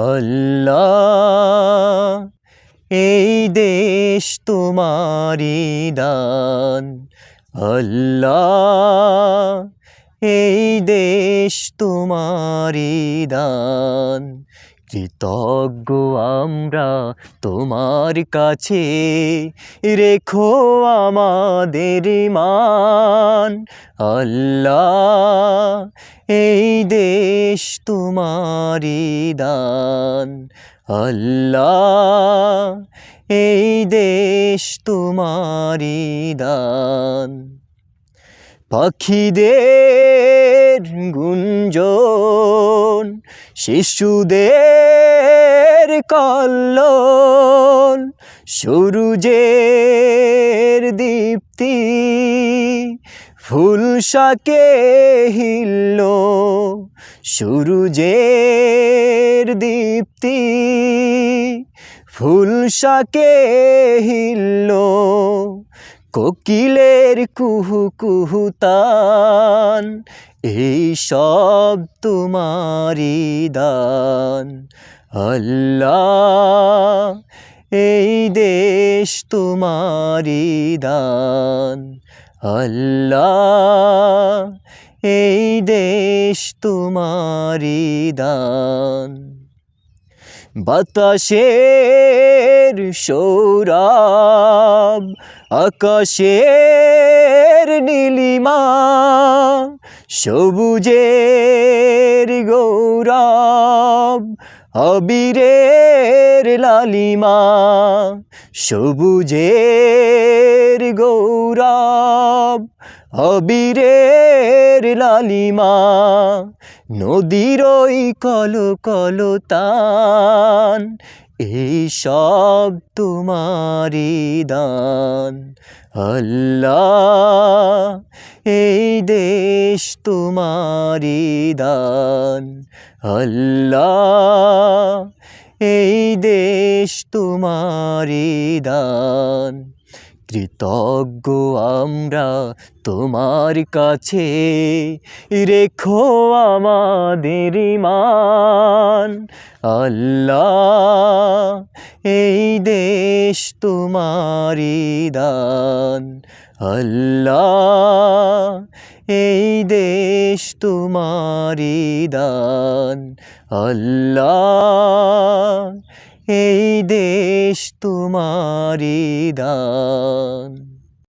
আল্লাহ, এই দেশ তোমারি দান। আল্লাহ, এই দেশ তোমারি দান। কৃতজ্ঞ আমরা তোমার কাছে, রেখো আমাদের মান। আল্লাহ এই দেশ তোমারি দান। আল্লাহ, এই দেশ তোমারি দান। পাখিদের গুঞ্জন, শিশুদের কল্লোল, সূর্যের দীপ্তি ফুল শাকে হিল্ল সূর্যের দীপ্তি। ফুল শাকে হিল্ল কোকিলের কুহু কুহু তান। এই সব তোমারি দান। আল্লাহ, এই দেশ তোমারি দান। আল্লাহ এই দেশ তোমারি দান। বাতাসের সৌরাব আকাশের নীলিমা সবুজের আবিরের লালিমা সবুজের গৌরব। অবিরের লালিমা নদীর ওই কল কল তান এই সব তোমারি দান। আল্লাহ এই দেশ তোমারি দান। আল্লাহ এই দেশ তোমারি দান। কৃতজ্ঞ আমরা তোমার কাছে। রেখো আমাদের মান আল্লাহ, এই দেশ তোমারি দান। আল্লাহ, এই দেশ তোমারি দান। আল্লাহ এই দেশ তোমারি দান।